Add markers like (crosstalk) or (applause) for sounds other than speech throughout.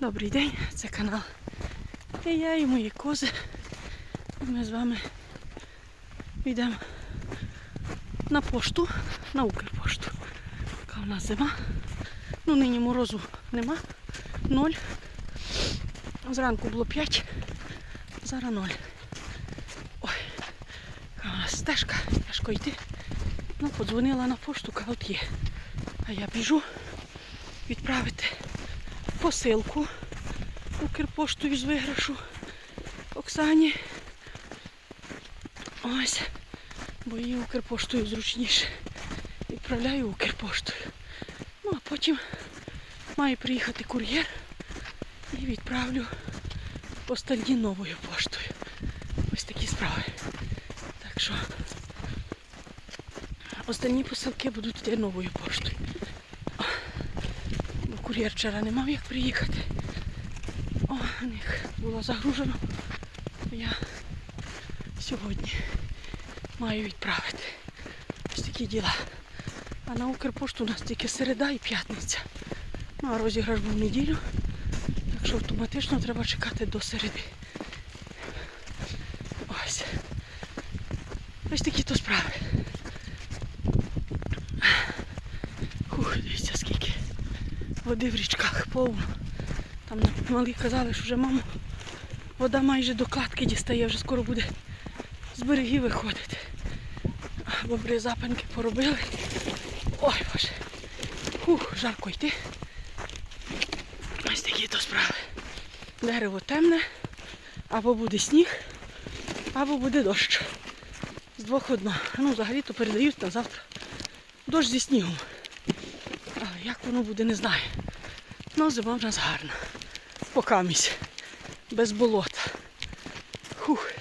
Добрий день, це канал. І я і мої кози. Ми з вами йдемо на пошту, на Укрпошту. Яка у нас зима. Ну, нині морозу нема. Ноль. Зранку було 5, зараз 0. Ой, нас стежка, тяжко йти. Ну, подзвонила на пошту, от є. А я біжу відправити посилку Укрпоштою з виграшу Оксані. Ось. Бо її Укрпоштою зручніше. Відправляю Укрпоштою. Ну, а потім має приїхати кур'єр і відправлю постальні новою поштою. Ось такі справи. Так що останні посилки будуть йти новою поштою. Кур'єр вчора не мав як приїхати. О, у них було загружено. Я сьогодні маю відправити. Ось такі діла. А на Укрпошту у нас тільки середа і п'ятниця. Ну, а розіграш був неділю. Так що автоматично треба чекати до середи. Ось. Ось такі то справи. Ух, дивіться скільки води в річках повно. Там малі казали, що вже мамо, вода майже до кладки дістає, вже скоро буде з берегів виходити. Бобри запинки поробили. Ой, боже. Ух, жарко йти. Ось такі то справи. Дерево темне, або буде сніг, або буде дощ. З двох одно. Ну, взагалі-то передають на завтра дощ зі снігом. Як воно буде, не знаю. Ну, зима в нас гарна. Покамість. Без болота. Фух.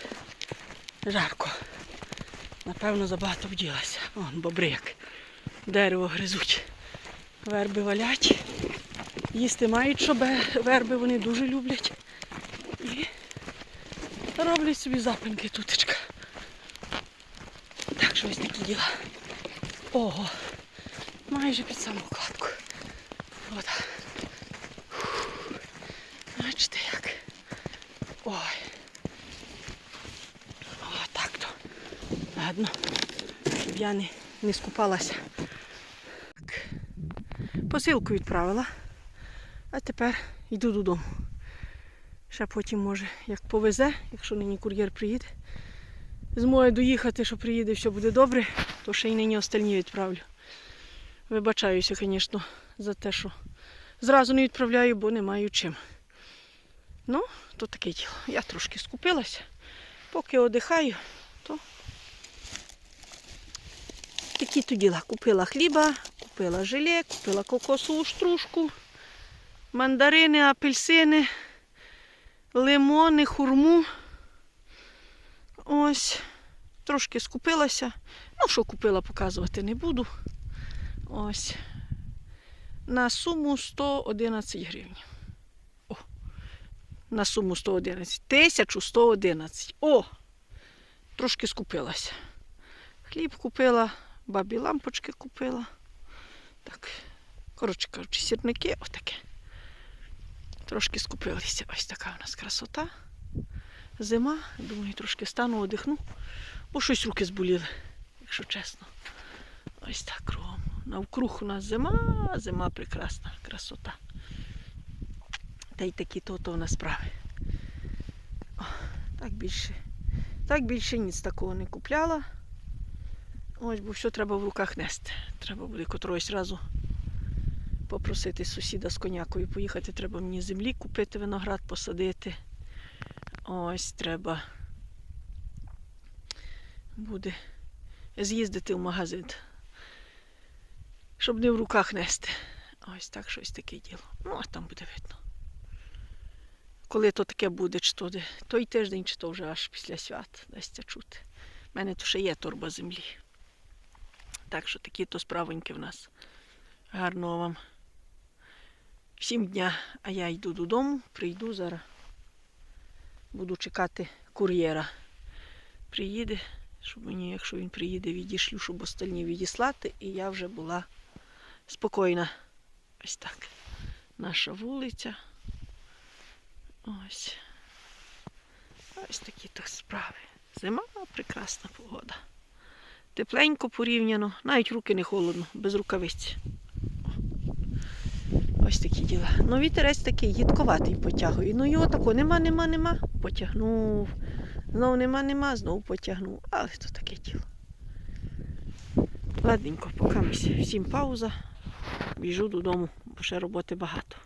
Жарко. Напевно, забагато вділася. Вон бобри як дерево гризуть. Верби валять. Їсти мають, що верби вони дуже люблять. І роблять собі запинки тутечка. Так що ось такі діла. Ого. Майже під саму кладку. Вода. Бачите як. Ой. О, так то. Ладно. Щоб я не, не скупалася. Так. Посилку відправила. А тепер йду додому. Ще потім, може, як повезе, якщо нині кур'єр приїде. Зможе доїхати, що приїде, все буде добре, то ще й нині остальні відправлю. Вибачаюся, звісно, за те, що зразу не відправляю, бо не маю чим. Ну, то таке діло. Я трошки скупилася. Поки одихаю, то такі то діла. Купила хліба, купила желе, купила кокосову стружку, мандарини, апельсини, лимони, хурму. Ось. Трошки скупилася. Ну, що купила, показувати не буду. Ось. На суму 111 гривень. О, на суму 111. 1111. О! Трошки скупилася. Хліб купила, бабі лампочки купила. Так, коротше кажучи, сірники отаке. Трошки скупилися. Ось така у нас красота. Зима. Думаю, трошки стану, одихну, бо щось руки зболіли, якщо чесно. Ось так кругом. Навкруг у нас зима, зима прекрасна, красота. Та й такі то-то у нас справи. О, так більше. Так більше ніц такого не купляла. Ось, бо все треба в руках нести. Треба буде котрогось разу попросити сусіда з конякою поїхати. Треба мені землі купити, виноград посадити. Ось треба буде з'їздити в магазин щоб не в руках нести. Ось так щось таке діло. Ну, а там буде видно. Коли то таке буде, чи то той тиждень, чи то вже аж після свят дасться чути. У мене то ще є торба землі. Так що такі то справоньки в нас. Гарного вам всім дня. А я йду додому, прийду зараз. Буду чекати кур'єра. Приїде, щоб мені, якщо він приїде, відійшлю, щоб остальні відіслати, і я вже була спокійна. Ось так. Наша вулиця. Ось. Ось такі то справи. Зима прекрасна погода. Тепленько порівняно, навіть руки не холодно, без рукавиць. Ось такі діла. Ну, вітерець такий їдковатий потягує. Ну його тако нема, нема, нема. Потягнув. Знов нема, нема, знов потягнув. Але то таке діло. Ладненько, поки ми всім пауза. Біжу додому, бо ще роботи багато.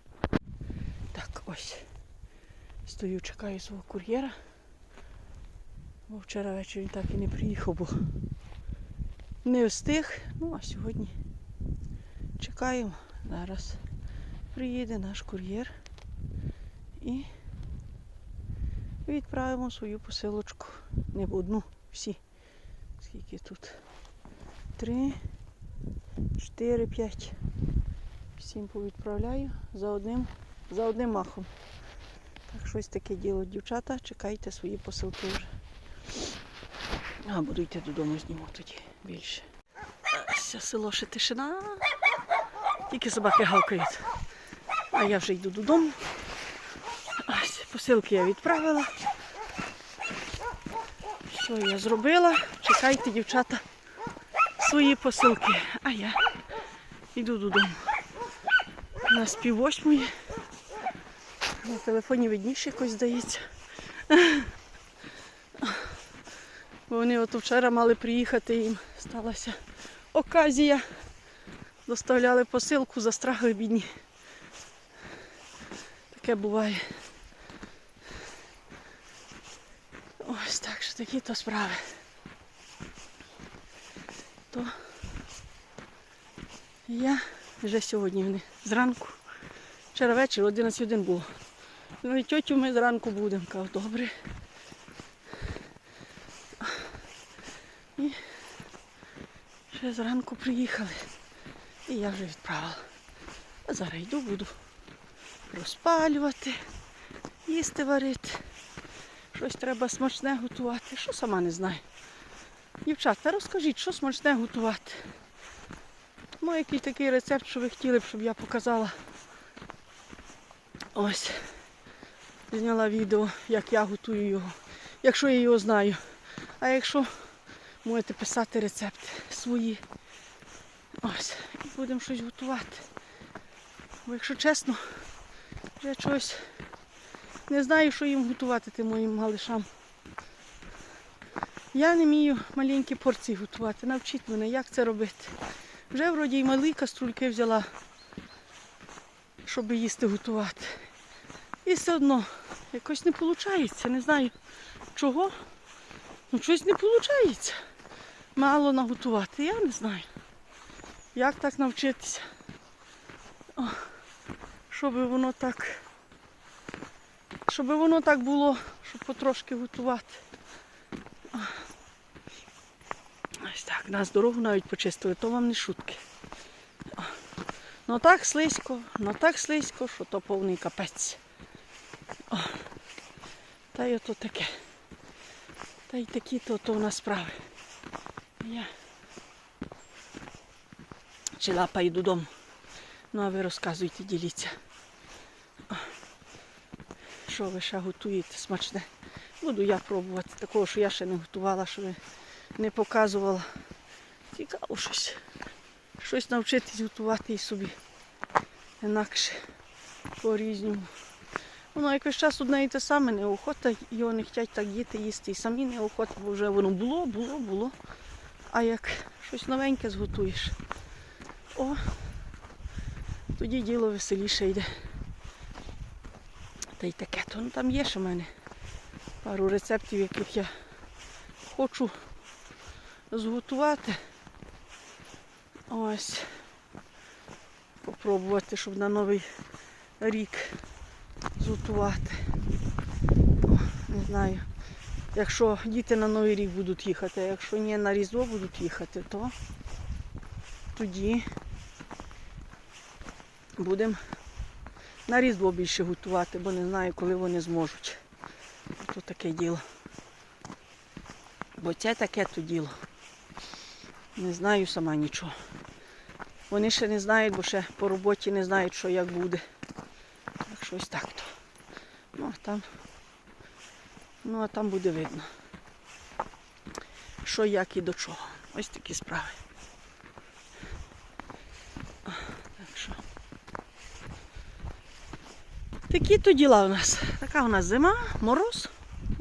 Так, ось. Стою, чекаю свого кур'єра. Бо вчора ввечері так і не приїхав, бо не встиг. Ну, а сьогодні чекаємо. Зараз приїде наш кур'єр і відправимо свою посилочку. Не одну, всі. Скільки тут? Три, чотири, п'ять. Всім повідправляю за одним, за одним махом. Так, щось таке діло, дівчата, чекайте свої посилки вже. А, буду йти додому, зніму тоді більше. Ось село ще тишина. Тільки собаки гавкають. А я вже йду додому. Ось, посилки я відправила. Що я зробила? Чекайте, дівчата, свої посилки. А я йду додому. На спів восьмої. На телефоні видніше якось здається. Бо вони от вчора мали приїхати, їм сталася оказія. Доставляли посилку, застрагли бідні. Таке буває. Ось так що такі то справи. То я вже сьогодні зранку. Вчора ввечері 11 годин було. Ну і тьотю ми зранку будемо. Кажу, добре. І ще зранку приїхали. І я вже відправила. А зараз йду, буду розпалювати, їсти варити. Щось треба смачне готувати. Що сама не знаю. Дівчата, розкажіть, що смачне готувати. Ну, який такий рецепт, що ви хотіли б, щоб я показала. Ось. Зняла відео, як я готую його. Якщо я його знаю. А якщо можете писати рецепти свої. Ось. І будемо щось готувати. Бо якщо чесно, я чогось не знаю, що їм готувати тим моїм малишам. Я не вмію маленькі порції готувати. Навчіть мене, як це робити. Вже вроді і малі каструльки взяла, щоб їсти готувати. І все одно якось не виходить. Не знаю чого. Ну щось не виходить. Мало наготувати. Я не знаю. Як так навчитися? О, щоб воно так. Щоб воно так було, щоб потрошки готувати. О. Ось так, нас дорогу навіть почистили, то вам не шутки. Ну так слизько, ну так слизько, що то повний капець. О. Та й ото таке. Та й такі то, то у нас справи. Я чи лапаю додому. Ну а ви розказуйте, діліться. О. Що ви ще готуєте смачне? Буду я пробувати. Такого, що я ще не готувала, що ви не показувала. Цікаво щось. Щось навчитись готувати і собі. Інакше по-різному. Воно якось час одне і те саме, неохота, його не хочуть так діти їсти. І самі неохота, бо вже воно було, було, було. А як щось новеньке зготуєш, о, тоді діло веселіше йде. Та й таке, то ну, там є ще в мене пару рецептів, яких я хочу зготувати. Ось. Попробувати, щоб на новий рік зготувати. Не знаю. Якщо діти на новий рік будуть їхати, а якщо ні на Різдво будуть їхати, то тоді будемо на Різдво більше готувати, бо не знаю, коли вони зможуть. То таке діло. Бо це таке то діло. Не знаю сама нічого. Вони ще не знають, бо ще по роботі не знають, що як буде. Так щось так то. Ну, а там. Ну, а там буде видно. Що, як і до чого. Ось такі справи. Так що. Такі то діла у нас. Така у нас зима, мороз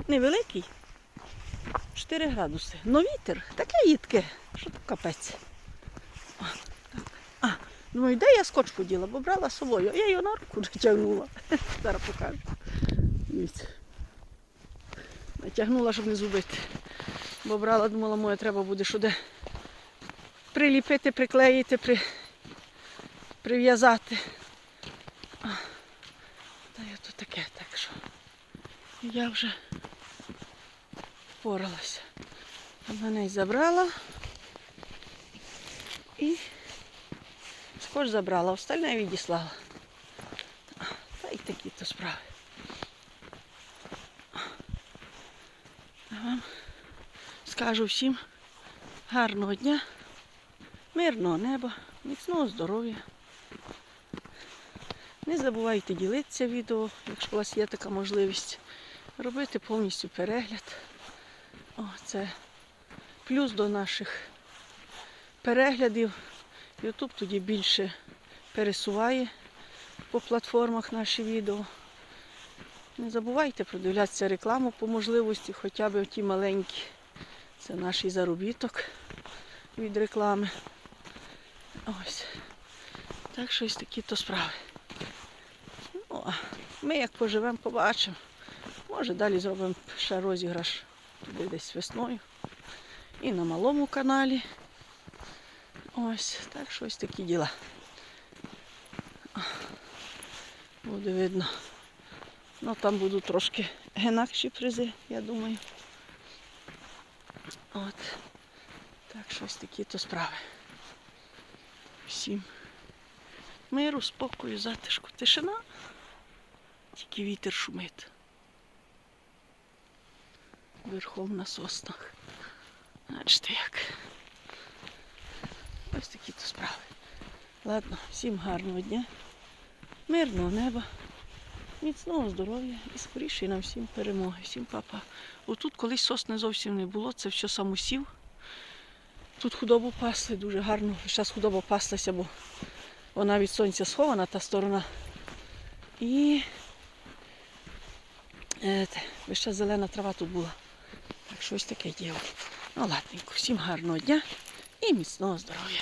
невеликий. 4 градуси. Но вітер таке їдке, капець. О, так. А, думаю, де я скотч поділа, бо брала з собою. Я його на руку вже тягнула. (laughs) Зараз покажу. Натягнула, щоб не зубити. Бо брала, думала, моє треба буде сюди приліпити, приклеїти, при... прив'язати. Та я тут таке, так що я вже впоралася. Мене й забрала і скоч забрала, остальне відіслала. Та й такі то справи. Вам скажу всім гарного дня, мирного неба, міцного здоров'я. Не забувайте ділитися відео, якщо у вас є така можливість, робити повністю перегляд. О, це плюс до наших переглядів. Ютуб тоді більше пересуває по платформах наші відео. Не забувайте продивлятися рекламу по можливості, хоча б ті маленькі. Це наш заробіток від реклами. Ось. Так що ось такі то справи. Ну, а ми як поживемо, побачимо. Може далі зробимо ще розіграш туди десь весною. І на малому каналі. Ось, так що ось такі діла. Буде видно. Ну там будуть трошки інакші призи, я думаю. От. Так що ось такі то справи. Всім миру, спокою, затишку, тишина. Тільки вітер шумить. Верхом на соснах. Бачите як. Ось такі то справи. Ладно, всім гарного дня, мирного неба, міцного здоров'я і скоріше нам всім перемоги, всім папа. Отут колись сосни зовсім не було, це все самосів. Тут худобу пасли, дуже гарно. Зараз худоба паслася, бо вона від сонця схована, та сторона. І весь зелена трава тут була. Так що ось таке діло. Ну ладненько, всім гарного дня і міцного здоров'я.